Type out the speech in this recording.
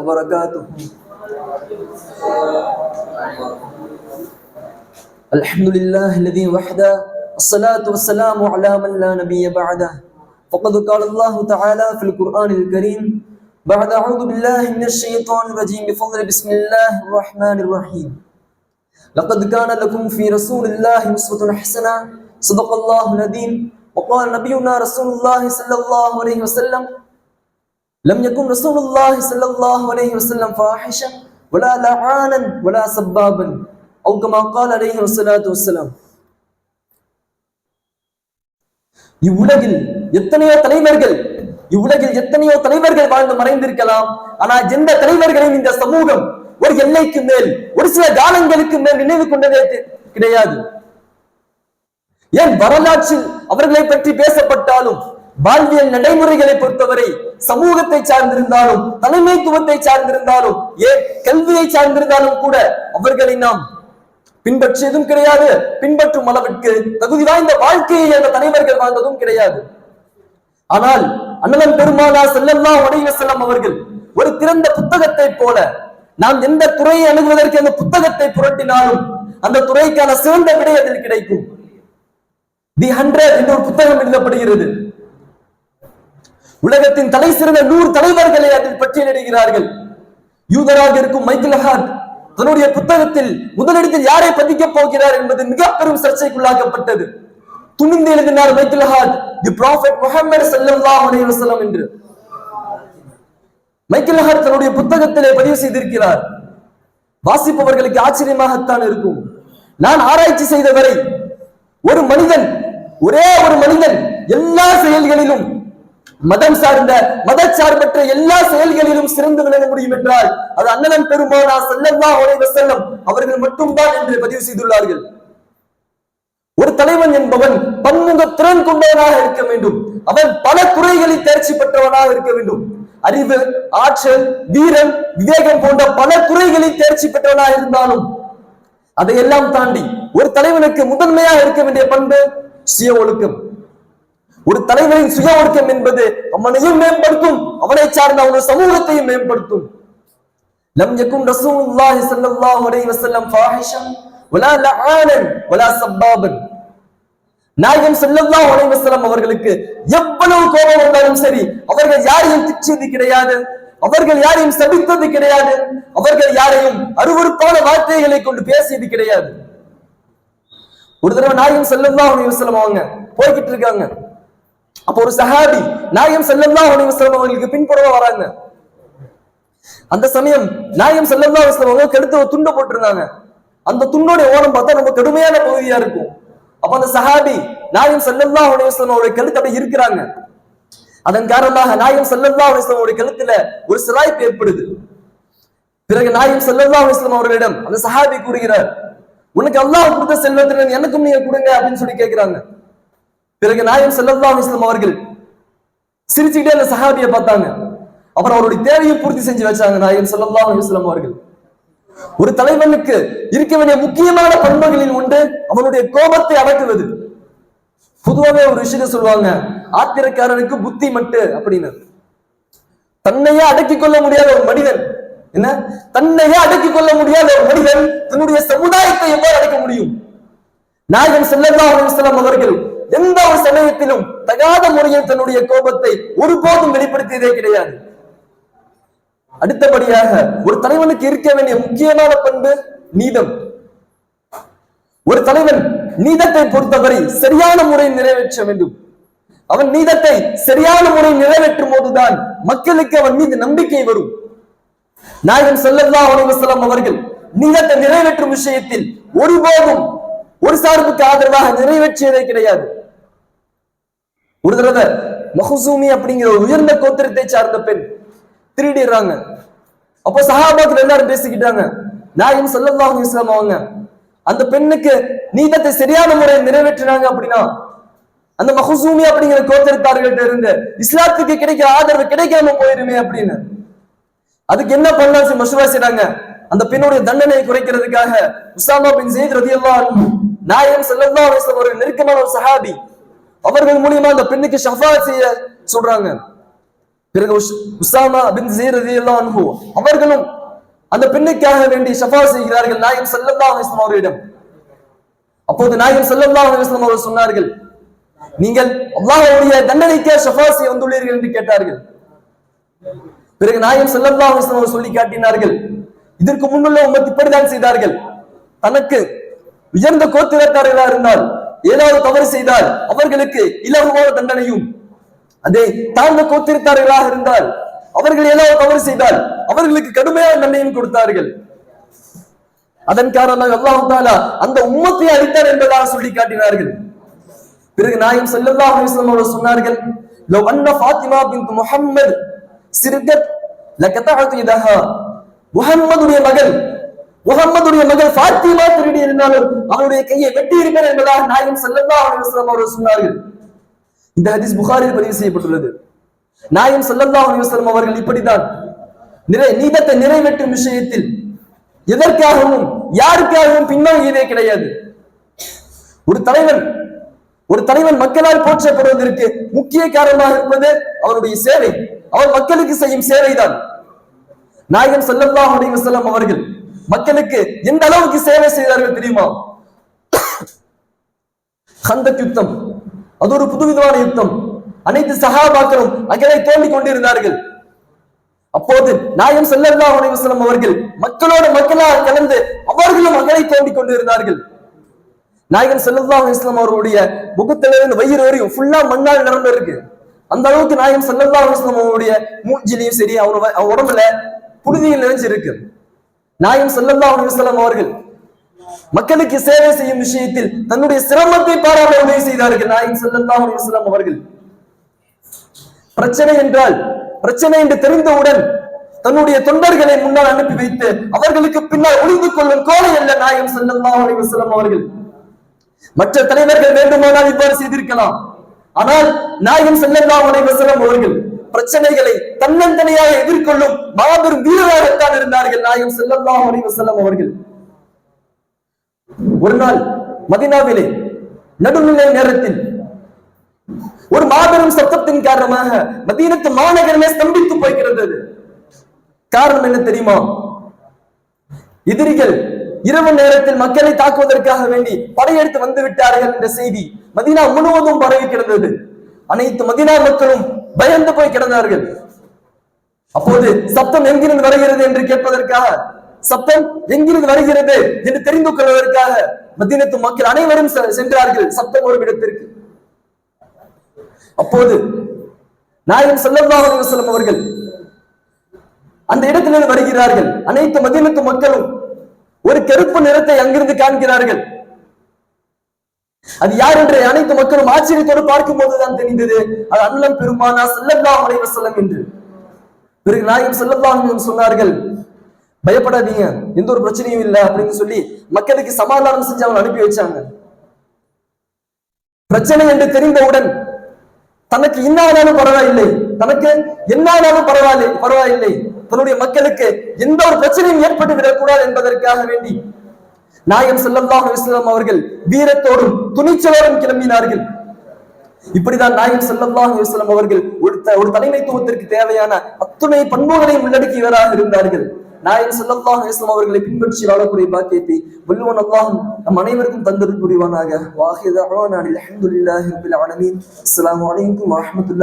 وبركاته. الحمد لله الذي وحده الصلاة والسلام على من لا نبي بعده. فقد قال الله تعالى في القرآن الكريم بعد أعوذ بالله من الشيطان الرجيم بفضل بسم الله الرحمن الرحيم. لقد كان لكم في رسول الله أسوة حسنة صدق الله العظيم. وقال نبينا رسول الله صلى الله عليه وسلم لم يكن رسول الله صلى الله عليه وسلم فاحشا ولا لعانا ولا سبابا أو كما قال عليه الصلاة والسلام இவ்வுலகில் எத்தனையோ தலைவர்கள் இவ்வுலகில் எத்தனையோ தலைவர்கள் வாழ்ந்து மறைந்திருக்கலாம் ஆனால் எந்த தலைவர்களையும் இந்த சமூகம் ஒரு எல்லைக்கு மேல் ஒரு சில காலங்களுக்கு மேல் நினைவு கொண்டதே தெ- கிடையாது ஏன் வரலாற்றில் அவர்களை பற்றி பேசப்பட்டாலும் வாழ்வியல் நடைமுறைகளை பொறுத்தவரை சமூகத்தை சார்ந்திருந்தாலும் தலைமைத்துவத்தை சார்ந்திருந்தாலும் ஏன் கல்வியை சார்ந்திருந்தாலும் கூட அவர்களை நாம் பின்பற்றியதும் கிடையாது. பின்பற்றும் அளவிற்கு தகுதி வாய்ந்த வாழ்க்கையை அந்த தலைவர்கள் வாழ்ந்ததும் கிடையாது. ஆனால் அண்ணன் பெருமானா செல்லல்லா செல்லம் அவர்கள் ஒரு திறந்த புத்தகத்தை போல நாம் எந்த துறையை அணுகுவதற்கு அந்த புத்தகத்தை புரட்டினாலும் அந்த துறைக்கான சிறந்த விடை அதில் கிடைக்கும். தி ஹண்ட்ரட் என்ற ஒரு புத்தகம் எழுதப்படுகிறது. உலகத்தின் தலை சிறந்த நூறு தலைவர்களை அதில் பட்டியலிடுகிறார்கள். யூதராக இருக்கும் மைக்கேல் ஹார்ட் தன்னுடைய புத்தகத்தில் முதலிடத்தில் யாரை பதிக்கப் போகிறார் என்பது மிக பெரும் சர்ச்சைக்குள்ளாக்கப்பட்டது. துணிந்து எழுதினார் மைக்கேல் ஹார்ட் தி ப்ராஃபெட் முகமது ஸல்லல்லாஹு அலைஹி வஸல்லம் என்று. மைக்கேல் ஹார்ட் தன்னுடைய புத்தகத்திலே பதிவு செய்திருக்கிறார். வாசிப்பவர்களுக்கு ஆச்சரியமாகத்தான் இருக்கும். நான் ஆராய்ச்சி செய்த வரை ஒரு மனிதன் ஒரே ஒரு மனிதன் எல்லா செயல்களிலும் மதம் சார்ந்த மதச்சார்பற்ற எல்லா செயல்களிலும் சிறந்து விளங்க முடியும் என்றால் அது அண்ணன் பெருமானா செல்லல்லா அலைஹி செல்லம் அவர்கள் மட்டும்தான் என்று பதிவு செய்துள்ளார்கள். ஒரு தலைவன் என்பவன் பன்முக திறன் கொண்டவனாக இருக்க வேண்டும். அவன் பல துறைகளில் தேர்ச்சி பெற்றவனாக இருக்க வேண்டும். அறிவு ஆற்றல் வீரன் விவேகம் போன்ற பல துறைகளில் தேர்ச்சி பெற்றவனாக இருந்தாலும் அதையெல்லாம் தாண்டி ஒரு தலைவனுக்கு முதன்மையாக இருக்க வேண்டிய பண்பு சுய ஒழுக்கம் ஒரு தலைவனின் சுய ஒழுக்கம் என்பது அவனையும் மேம்படுத்தும் அவனை சார்ந்த அவனது சமூகத்தையும் மேம்படுத்தும் لم يكن رسول الله صلى الله عليه وسلم فاحشا ولا لعانا ولا سبابا நாயகம் ஸல்லல்லாஹு அலைஹி வஸல்லம் அவர்களுக்கு எவ்வளவு கோபம் வந்தாலும் சரி அவர்கள் யாரையும் திட்டியது கிடையாது அவர்கள் யாரையும் சபித்தது கிடையாது அவர்கள் யாரையும் அருவருப்பான வார்த்தைகளை கொண்டு பேசியது கிடையாது ஒரு தடவை நாயகம் ஸல்லல்லாஹு அலைஹி வஸல்லம் அவங்க போய்கிட்டு இருக்காங்க அப்போ ஒரு சஹாபி நாயம் ஸல்லல்லாஹு அலைஹி வஸல்லம் அவர்களுக்கு பின்புறமா வராங்க. அந்த சமயம் நாயம் ஸல்லல்லாஹு அலைஹி வஸல்லம் அவங்க கெடுத்து ஒரு துண்டை போட்டிருந்தாங்க. அந்த துண்டோட ஓரம் பார்த்தா ரொம்ப கடுமையான பகுதியா இருக்கும். அப்ப அந்த சஹாபி நாயம் செல்லல்லா அலைஹி வஸல்லம் அவருடைய கழுத்து அப்படியே இருக்கிறாங்க. அதன் காரணமாக நாயம் செல்லல்லா அலைஹி வஸல்லம் அவருடைய கழுத்துல ஒரு சிராய்ப்பு ஏற்படுது. பிறகு நாயம் செல்லல்லா அலைஹி வஸல்லம் அவர்களிடம் அந்த சஹாபி கூறுகிறார் உனக்கு அல்லாஹ் கொடுத்த செல்வத்தினர் எனக்கும் நீங்க கொடுங்க அப்படின்னு சொல்லி கேட்கிறாங்க. பிறகு நாயம் செல்லல்லா இஸ்லாம் அவர்கள் சிரிச்சுக்கிட்டே அந்த சஹாபியை பார்த்தாங்க. அப்புறம் அவருடைய தேவையை பூர்த்தி செஞ்சு வச்சாங்க நாயம் செல்லல்லா இஸ்லாம் அவர்கள். ஒரு தலைவனுக்கு இருக்க வேண்டிய முக்கியமான பண்புகளில் உண்டு அவனுடைய கோபத்தை அடக்குவது. பொதுவாகவே ஒரு விஷயத்த சொல்லுவாங்க ஆத்திரக்காரனுக்கு புத்தி மட்டு அப்படின்னு தன்னையே அடக்கிக் கொள்ள முடியாத ஒரு மனிதன் என்ன? தன்னையே அடக்கிக் கொள்ள முடியாத ஒரு மனிதன் தன்னுடைய சமுதாயத்தை எவ்வாறு அடக்க முடியும்? நாயகம் செல்லல்லா அலைஹி அவர்கள் எந்த ஒரு சமயத்திலும் தகாத முறையில் தன்னுடைய கோபத்தை ஒருபோதும் வெளிப்படுத்தியதே கிடையாது. அடுத்தபடியாக ஒரு தலைவனுக்கு இருக்க வேண்டிய முக்கியமான பண்பு நீதம். ஒரு தலைவன் நீதத்தை பொறுத்தவரை சரியான முறையில் நிறைவேற்ற வேண்டும். அவன் நீதத்தை சரியான முறையில் நிறைவேற்றும் போதுதான் மக்களுக்கு அவன் மீது நம்பிக்கை வரும். நாயகன் செல்லல்லா அலைஹி அவர்கள் நீதத்தை நிறைவேற்றும் விஷயத்தில் ஒருபோதும் ஒரு சார்புக்கு ஆதரவாக நிறைவேற்றியதே கிடையாது. ஒரு தடவை மஹசூமி அப்படிங்கிற ஒரு உயர்ந்த கோத்திரத்தை சார்ந்த பெண் திருடிடுறாங்க. அப்போ சஹாபாத்துல எல்லாரும் பேசிக்கிட்டாங்க நாயும் ஸல்லல்லாஹு அலைஹி அவங்க அந்த பெண்ணுக்கு நீதத்தை சரியான முறையில் நிறைவேற்றினாங்க அப்படின்னா அந்த மஹசூமி அப்படிங்கிற கோத்திரத்தார்கள்ட்ட இருந்து இஸ்லாத்துக்கு கிடைக்கிற ஆதரவு கிடைக்காம போயிருமே அப்படின்னு. அதுக்கு என்ன பண்ணலாம் சொல்லி மசூரா செய்றாங்க. அந்த பெண்ணுடைய தண்டனையை குறைக்கிறதுக்காக உசாமா பின் ஜெயித் ரதி அன்ஹு நாயகம் ஸல்லல்லாஹு ஒரு நெருக்கமான ஒரு சஹாபி அவர்கள் மூலியமா அந்த பெண்ணுக்கு ஷஃபா செய்ய சொல்றாங்க. பிறகு உசாமா பின் ஜீர் எல்லாம் அன்ஹு அவர்களும் அந்த பெண்ணுக்காக வேண்டி ஷஃபா செய்கிறார்கள். நாயகம் ஸல்லல்லாஹு அலைஹி அவர்களிடம். அப்போது நாயகம் ஸல்லல்லாஹு அலைஹி அவர்கள் சொன்னார்கள் நீங்கள் அல்லாஹ்வுடைய தண்டனைக்கே ஷஃபா செய்ய வந்துள்ளீர்கள் என்று கேட்டார்கள். பிறகு நாயகம் ஸல்லல்லாஹு அலைஹி அவர்கள் சொல்லி காட்டினார்கள் இதற்கு முன்னுள்ள உமத்து இப்படிதான் செய்தார்கள். தனக்கு உயர்ந்த கோத்திரத்தார்களா இருந்தால் ஏதாவது தவறு செய்தால் அவர்களுக்கு இலகுவான தண்டனையும் அதே தாழ்ந்த கோத்திருத்தார்களாக இருந்தால் அவர்கள் ஏதாவது தவறு செய்தால் அவர்களுக்கு கடுமையான தண்டனையும் கொடுத்தார்கள். அதன் காரணமாக அல்லாஹ் தாலா அந்த உம்மத்தை அழித்தார் என்பதாக சொல்லி காட்டினார்கள். பிறகு நாயம் ஸல்லல்லாஹு அலைஹி அவர்கள் சொன்னார்கள் லவ் அன்ன ஃபாத்திமா பின் முஹம்மத் சிறுகத் லகதஅது இதஹா முஹம்மதுடைய மகள் முகம்மதுடைய மகள் ஃபாத்திமா திருடி இருந்தாலும் அவருடைய கையை வெட்டி இருப்பேன் என்பதாக நாயகம் ஸல்லல்லாஹு அலுவலம் அவர்கள் சொன்னார்கள். இந்த ஹதீஸ் புகாரில் பதிவு செய்யப்பட்டுள்ளது. நாயம் செல்லல்லா அலுவலம் அவர்கள் இப்படிதான் நிறை நீதத்தை நிறைவேற்றும் விஷயத்தில் எதற்காகவும் யாருக்காகவும் பின்னோங்கியதே கிடையாது. ஒரு தலைவன் ஒரு தலைவன் மக்களால் போற்றப்படுவதற்கு முக்கிய காரணமாக இருப்பது அவருடைய சேவை. அவர் மக்களுக்கு செய்யும் சேவைதான். நாயகம் செல்லல்லா அலுவலம் அவர்கள் மக்களுக்கு எந்த அளவுக்கு சேவை செய்தார்கள் தெரியுமா? ஹந்தக் யுத்தம். அது ஒரு புதுவிதமான யுத்தம். அனைத்து சகாபாக்களும் அகலை தோண்டி கொண்டிருந்தார்கள். அப்போது நாயம் செல்லல்லா உணவுசலம் அவர்கள் மக்களோடு மக்களாக கலந்து அவர்களும் அகலை தோண்டி கொண்டிருந்தார்கள். நாயகன் செல்லல்லா அலைஹி அவர்களுடைய முகத்திலிருந்து வயிறு வரையும் ஃபுல்லா மண்ணால் நிரம்ப இருக்கு அந்த அளவுக்கு நாயகம் செல்லல்லா அலைஹி அவருடைய மூஞ்சிலையும் சரி அவர் உடம்புல புழுதியில் நிறைஞ்சிருக்கு. நாயம் செல்லல்லா அலைஹி அவர்கள் மக்களுக்கு சேவை செய்யும் விஷயத்தில் தன்னுடைய சிரமத்தை பாராமல் உதவி செய்தார்கள். நாயம் செல்லல்லா அலைஹி அவர்கள். பிரச்சனை என்றால் பிரச்சனை என்று தெரிந்தவுடன் தன்னுடைய தொண்டர்களை முன்னால் அனுப்பி வைத்து அவர்களுக்கு பின்னால் ஒளிந்து கொள்ளும் கோலை அல்ல நாயம் செல்லல்லா செல்லம் அவர்கள். மற்ற தலைவர்கள் வேண்டுமானால் இவ்வாறு செய்திருக்கலாம். ஆனால் நாயகம் செல்லல்லா அலைஹி செல்லம் அவர்கள் பிரச்சனைகளை தன்னந்தனியாக எதிர்கொள்ளும் மாபெரும் வீரராகத்தான் இருந்தார்கள் நாயகம் ஸல்லல்லாஹு அலைஹி அவர்கள். ஒரு நாள் மதினாவிலே நடுநிலை நேரத்தில் ஒரு மாபெரும் சத்தத்தின் காரணமாக மதீனத்து மாநகரமே ஸ்தம்பித்து போய்கிறது காரணம் என்ன தெரியுமா? எதிரிகள் இரவு நேரத்தில் மக்களை தாக்குவதற்காக வேண்டி படையெடுத்து வந்து விட்டார்கள் என்ற செய்தி மதீனா முழுவதும் பரவி கிடந்தது அனைத்து மதினா மக்களும் பயந்து போய் கிடந்தார்கள். அப்போது சத்தம் எங்கிருந்து வருகிறது என்று கேட்பதற்காக சத்தம் எங்கிருந்து வருகிறது என்று தெரிந்து கொள்வதற்காக மத்தியத்து மக்கள் அனைவரும் செ- சென்றார்கள் சத்தம் ஒரு இடத்திற்கு. அப்போது நாயகம் ஸல்லல்லாஹு அலைஹி அவர்கள் அந்த இடத்திலிருந்து வருகிறார்கள். அனைத்து மதியத்து மக்களும் ஒரு கருப்பு நிறத்தை அங்கிருந்து காண்கிறார்கள். அது யார் என்று அனைத்து மக்களும் ஆச்சரியத்தோடு பார்க்கும் போதுதான் தெரிந்தது. அது அண்ணன் பெருமானா செல்லல்லா அலைஹி செல்லம் என்று. பிறகு நாயகம் ஸல்லல்லாஹு சொன்னார்கள் பயப்படாதீங்க எந்த ஒரு பிரச்சனையும் இல்லை அப்படின்னு சொல்லி மக்களுக்கு சமாதானம் செஞ்சு அவங்க அனுப்பி வச்சாங்க. பிரச்சனை என்று தெரிந்தவுடன் தனக்கு இன்னாலும் பரவாயில்லை தனக்கு என்னானாலும் பரவாயில்லை பரவாயில்லை. தன்னுடைய மக்களுக்கு எந்த ஒரு பிரச்சனையும் ஏற்பட்டு விடக்கூடாது என்பதற்காக வேண்டி நாயம் செல்லல்லாஹ் அலிஸ்லாம் அவர்கள் வீரத்தோடும் துணிச்சலோடும் கிளம்பினார்கள். இப்படிதான் நாயம் செல்லல்லாஹ் அலிஸ்லாம் அவர்கள் ஒரு ஒரு தலைமைத்துவத்திற்கு தேவையான அத்துணை பண்புகளையும் உள்ளடக்கியவராக இருந்தார்கள். நாயம் செல்லல்லாஹ் அலிஸ்லாம் அவர்களை பின்பற்றி வாழக்கூடிய பாக்கியத்தை வல்லுவன் அல்லாஹும் நம் அனைவருக்கும் தந்தது புரிவானாக. வாஹித அலமதுல்லாஹி ரப்பில் ஆலமீன். அஸ்ஸலாமு அலைக்கும் வரஹ்மத்துல்லாஹி